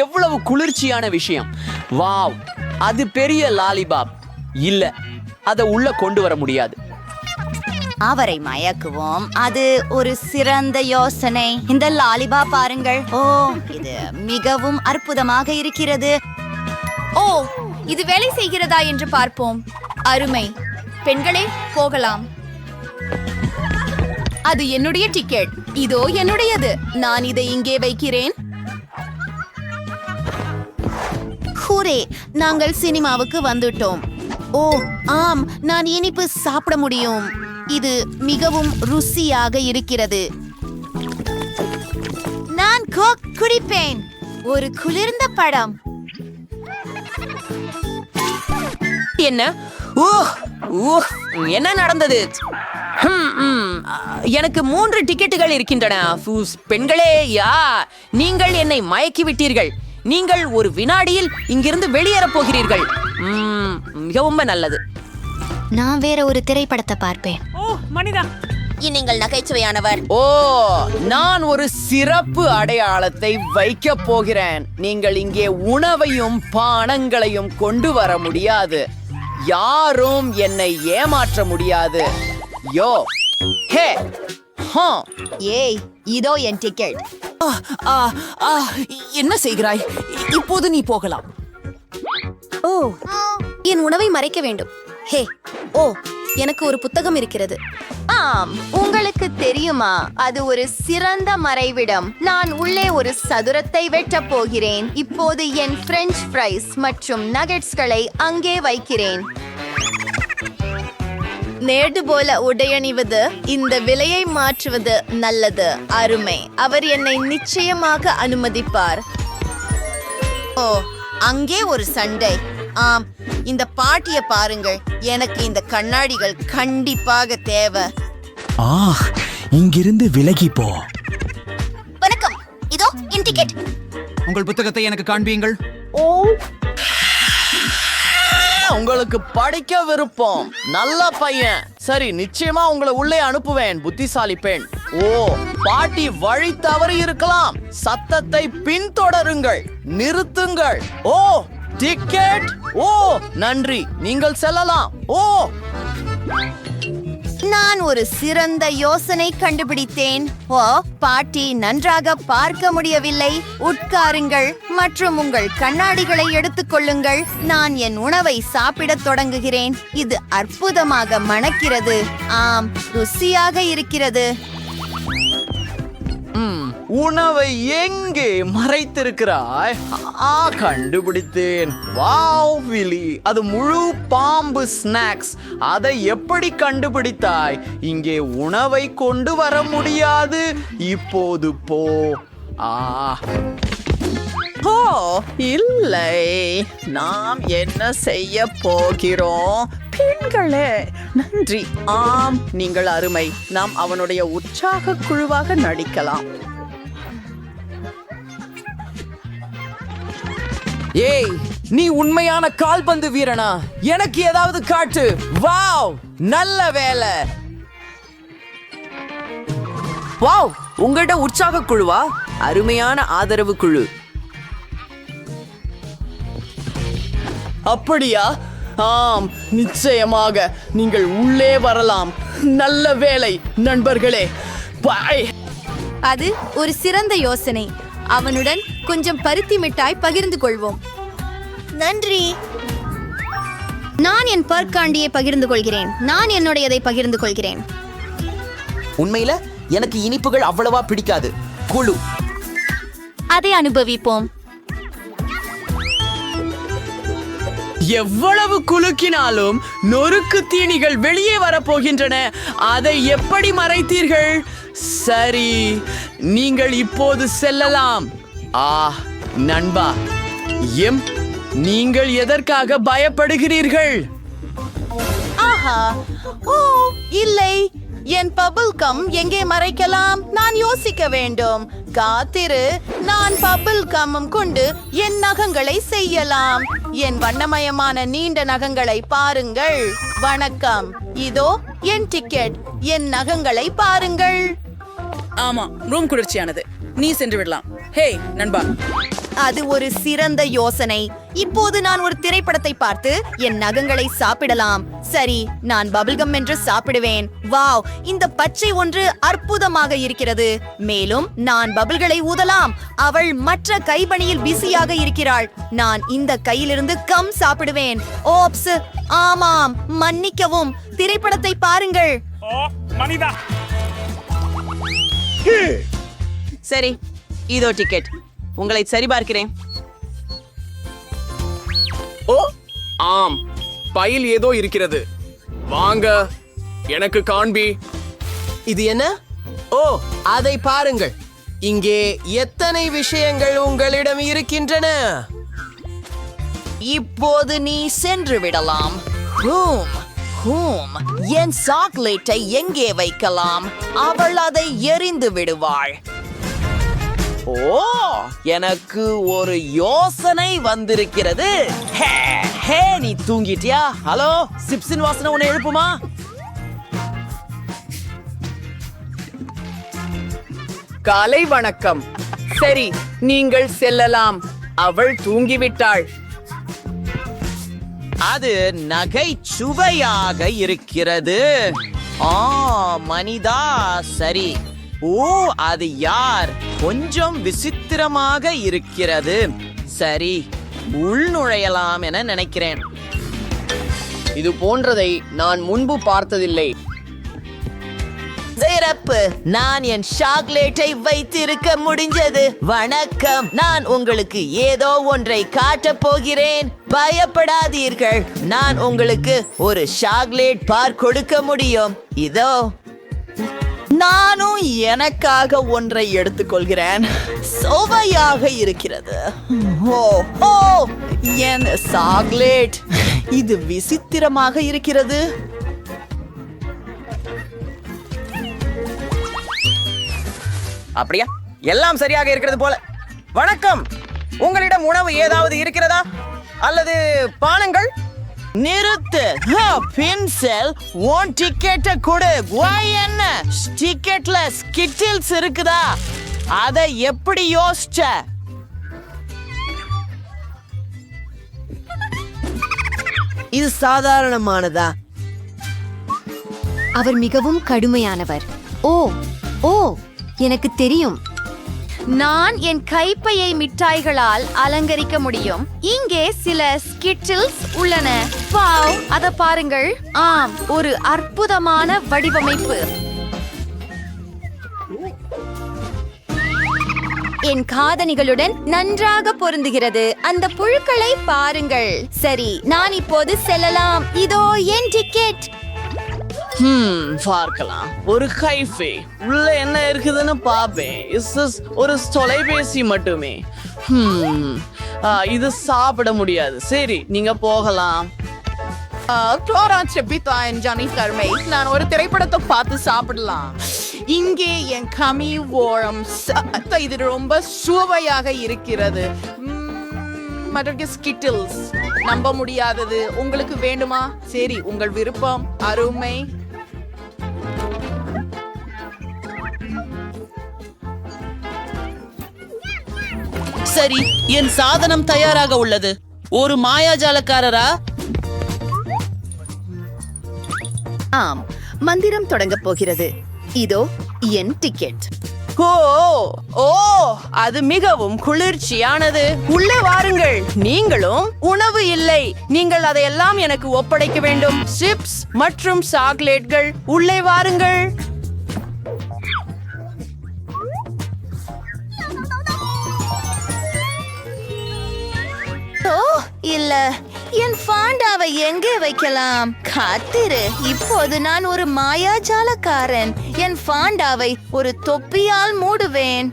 எவ்வளவு குளிர்ச்சியான விஷயம். வாவ் அது பெரிய லாலிபாப். இல்ல அதை உள்ள கொண்டு வர முடியாது. அவரை மயக்குவோம். அது ஒரு சிறந்த யோசனை. இந்த லாலிபா பாருங்கள். ஓ இது மிகவும் அற்புதமாக இருக்கிறது. ஓ இது வேலை செய்கிறதா என்று பார்ப்போம். அருமை. பெண்களே போகலாம். அது என்னுடைய டிக்கெட் இதோ என்னுடையது. நான் இதை இங்கே வைக்கிறேன். ஹூரே நாங்கள் சினிமாவுக்கு வந்துட்டோம். ஓ ஆம் நான் இனிப்பு சாப்பிட முடியும். இது மிகவும் ருசியாக இருக்கிறது. நான் கோக் குடிப்பேன். ஒரு குளிர்ந்த படம். என்ன? ஊ என்ன நடந்தது? ம், எனக்கு மூன்று டிக்கெட்டுகள் இருக்கின்றன. பெண்களே யா நீங்கள் என்னை மயக்கி விட்டீர்கள் நீங்கள் ஒரு வினாடியில் இங்கிருந்து வெளியேறப் போகிறீர்கள். மிகவும் நல்லது. நான் வேற ஒரு திரைப்படத்தை பார்ப்பேன். நீங்கள் நகைச்சுவையானவர். ஓ நான் ஒரு சிறப்பு அடையாளத்தை வைக்க போகிறேன். நீங்கள் இங்கே உணவையும் பானங்களையும் கொண்டு வர முடியாது. யாரும் என்னை ஏமாற்ற முடியாது. யோ ஹே ஹா. ஏய் இதோ என் டிக்கெட் என்ன செய்கிறாய்? இப்போது நீ போகலாம். ஓ என் உணவை மறைக்க வேண்டும். ஹே ஓ எனக்கு ஒரு புத்தகம் இருக்கிறது. ஆம் உங்களுக்கு தெரியுமா? அது ஒரு சிறந்த மறைவிடம். நான் உள்ளே ஒரு சதுரத்தை வெட்டப் போகிறேன். இப்போது என் பிரெஞ்ச் ஃப்ரைஸ் மற்றும் நகெட்ஸ்களை அங்கே வைக்கிறேன். நேடு போல உடையணிவது இந்த விலையை மாற்றுவது நல்லது. அருமை. அவர் என்னை நிச்சயமாக அனுமதிப்பார். ஓ அங்கே ஒரு சண்டை. ஆம் இந்த பாட்டிய பாருங்கள். எனக்கு இந்த கண்ணாடிகள் கண்டிப்பாக தேவை. ஆ இங்கிருந்து விலகி போ. வணக்கம். இதோ என் டிக்கெட் உங்கள் புத்தகத்தை எனக்கு காண்பியுங்கள். உங்களுக்கு படிக்க விருப்பம். நல்ல பையன். சரி நிச்சயமா உங்களை உள்ளே அனுப்புவேன் புத்திசாலி பெண். ஓ பாட்டி வழி தவறி இருக்கலாம். சத்தத்தை பின்தொடருங்கள் நிறுத்துங்கள். ஓ டிக்கெட் ஓ நன்றி. நீங்கள் செல்லலாம். ஓ. நான் ஒரு சிறந்த யோசனை கண்டுபிடித்தேன். ஓ பாட்டி நன்றாக பார்க்க முடியவில்லை. உட்காருங்கள் மற்றும் உங்கள் கண்ணாடிகளை எடுத்துக்கொள்ளுங்கள் நான் என் உணவை சாப்பிடத் தொடங்குகிறேன். இது அற்புதமாக மணக்கிறது. ஆம் ருசியாக இருக்கிறது. உணவை எங்கே மறைத்திருக்கிறாய்? ஆ கண்டுபிடித்தேன். வாவ் விலி. அது முழு பாம்பு ஸ்நாக்ஸ். அதை எப்படி கண்டுபிடித்தாய்? இங்கே உணவை கொண்டு வர முடியாது. இப்போது போ. ஆ. ஓ இல்லை. நாம் என்ன செய்ய போகிறோம்? பெண்களே நன்றி. ஆம் நீங்கள் அருமை. நாம் அவனுடைய உற்சாக குழுவாக நடிக்கலாம். ஏய் நீ உண்மையான கால்பந்து வீரனா? எனக்கு ஏதாவது காட்டு. வாவ் நல்ல வேலை. வாவ் உங்கள்ட்ட உற்சாக குழுவா? அருமையான ஆதரவு குழு. அப்படியா? ஆம் நிச்சயமாக நீங்கள் உள்ளே வரலாம். நல்ல வேலை நண்பர்களே. பாய் அது ஒரு சிறந்த யோசனை. அவனுடன் கொஞ்சம் பருத்தி மிட்டாய் பகிர்ந்து கொள்வோம். நன்றி. நான் என் பற்காண்டியை பகிர்ந்து கொள்கிறேன். நான் என்னுடையதை பகிர்ந்து கொள்கிறேன். உண்மையில எனக்கு இனிப்புகள் அவ்வளவா பிடிக்காது. குழு. அதை அனுபவிப்போம். எவ்வளவு குலுக்கினாலும் நொறுக்கு தீனிகள் வெளியே வரப்போகின்றன. அதை எப்படி மறைத்தீர்கள்? சரி நீங்கள் இப்போது செல்லலாம். ஆ நண்பா எம் நீங்கள் எதற்காக பயப்படுகிறீர்கள்? ஆஹா ஓ இல்லை. என் பபிள் கம் எங்கே மறைக்கலாம்? நான் யோசிக்க வேண்டும். காத்திரு. நான் பபிள் கம்மம் கொண்டு என் நகங்களை செய்யலாம். என் வண்ணமயமான நீண்ட நகங்களை பாருங்கள். வணக்கம். இதோ என் டிக்கெட் என் நகங்களை பாருங்கள். ஆமா ரூம் குளிர்ச்சியானது. நீ சென்று விடலாம். ஹே நண்பா. அது ஒரு சிறந்த யோசனை. இப்போது நான் ஒரு திரைப்படத்தை பார்த்து என் நகங்களை சாப்பிடலாம். சரி நான் பபிள்கம் என்று சாப்பிடுவேன். வாவ் இந்த பச்சை ஒன்று அற்புதமாக இருக்கிறது. மேலும் நான் பபிள்களை ஊதலாம். அவள் மற்ற கைபணியில் பிஸியாக இருக்கிறாள். நான் இந்த கையிலிருந்து கம் சாப்பிடுவேன். ஓப்ஸ் ஆமாம் மன்னிக்கவும். திரைப்படத்தை பாருங்கள். சரி இதோ டிக்கெட் உங்களை சரிபார்க்கிறேன் ஓ ஆம். பையில் ஏதோ இருக்கிறது. வாங்க. எனக்கு காண்பி. இது என்ன? ஓ அதை பாருங்கள். இங்கே எத்தனை விஷயங்கள் உங்களிடம் இருக்கின்றன? இப்போது நீ சென்று விடலாம். ஹூம் ஹூம். என் சாக்லேட்டை எங்கே வைக்கலாம்? அவள் அதை எறிந்து விடுவாள். ஓ எனக்கு ஒரு யோசனை வந்திருக்கிறது. ஹே, ஹே நீ தூங்கிட்டியா? ஹலோ சிப்ஸின் வாசனை உன்னை எழுப்புமா? காலை வணக்கம். சரி நீங்கள் செல்லலாம். அவள் தூங்கிவிட்டாள். அது நகைச்சுவையாக இருக்கிறது. ஆ மனிதா சரி. ஓ அது யார்? கொஞ்சம் விசித்திரமாக இருக்கிறது. சரி உள் நுழையலாம் என நினைக்கிறேன். இது போன்றதை நான் முன்பு பார்த்ததில்லை. சிறப்பு. நான் என் சாக்லேட்டை வைத்திருக்க முடிஞ்சது. வணக்கம். நான் உங்களுக்கு ஏதோ ஒன்றை காட்டப் போகிறேன். பயப்படாதீர்கள். நான் உங்களுக்கு ஒரு சாக்லேட் பார் கொடுக்க முடியும். இதோ. நானும் எனக்காக ஒன்றை எடுத்துக்கொள்கிறேன். சுவையாக இருக்கிறது. ஓ ஓ என் சாக்லேட். இது விசித்திரமாக இருக்கிறது. அப்படியா? எல்லாம் சரியாக இருக்கிறது போல. வணக்கம். உங்களிடம் உணவு ஏதாவது இருக்கிறதா? அல்லது பானங்கள்? நிறுத்து. பென்சில் உன் டிக்கெட்டை கொடு. Why என்ன? டிக்கெட்ல ஸ்கிட்டில்ஸ் இருக்குதா? அதை எப்படி யோசிச்ச? இது சாதாரணமானதா? அவர் மிகவும் கடுமையானவர். ஓ ஓ எனக்கு தெரியும். நான் என் கைப்பையை மிட்டாய்களால் அலங்கரிக்க முடியும். இங்கே சில ஸ்கிட்டில்ஸ் உள்ளன. பாவ் அத பாருங்கள். ஆம் ஒரு அற்புதமான வடிவமைப்பு. என் காதணிகளுடன் நன்றாக பொருந்துகிறது. அந்த புழுக்களை பாருங்கள். சரி நான் இப்போது செல்லலாம். இதோ என் டிக்கெட் ஹம் பார்க்கலாம். ஒரு கைஃபே உள்ள என்ன இருக்குதுன்னு பாப்பேன். இஸ் இஸ் ஒரு தொலைபேசி மட்டுமே? ஹம் இது சாப்பிட முடியாது. சரி நீங்க போகலாம். ஜானி கருமை நான் ஒரு திரைப்படத்தை பார்த்து சாப்பிடலாம். இங்கே என் கமி ஓரம் ச- இது ரொம்ப சுவையாக இருக்கிறது. ம்ம், ஸ்கிட்டில்ஸ். நம்ப முடியாதது. உங்களுக்கு வேண்டுமா? சரி உங்கள் விருப்பம். அருமை. சரி என் சாதனம் தயாராக உள்ளது. ஒரு மாயாஜாலக்காரரா? ஆம் மந்திரம் தொடங்கப் போகிறது. இதோ என் டிக்கெட். ஓ ஓ அது மிகவும் குளிர்ச்சியானது. உள்ளே வாருங்கள். நீங்களும் உணவு இல்லை. நீங்கள் அதையெல்லாம் எனக்கு ஒப்படைக்க வேண்டும். சிப்ஸ் மற்றும் சாக்லேட்கள். உள்ளே வாருங்கள். ஓ இல்ல. என் ஃபாண்டாவை எங்கே வைக்கலாம்? காத்திரு. இப்போது நான் ஒரு மாயாஜாலக்காரன். என் ஃபாண்டாவை ஒரு தொப்பியால் மூடுவேன்.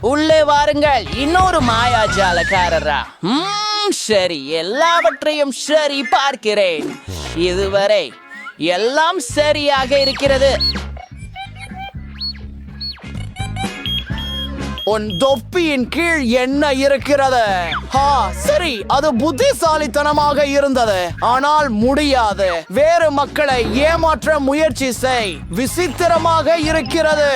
உள்ளே வாருங்கள். இன்னொரு மாயாஜாலக்காரரா. சரி. எல்லாவற்றையும் சரி பார்க்கிறேன். இதுவரை எல்லாம் சரியாக இருக்கிறது. உன் தொப்பியின் கீழ் என்ன இருக்கிறது? ஹா சரி அது புத்திசாலித்தனமாக இருந்தது. ஆனால் முடியாது. வேறு மக்களை ஏமாற்ற முயற்சி செய். விசித்திரமாக இருக்கிறது.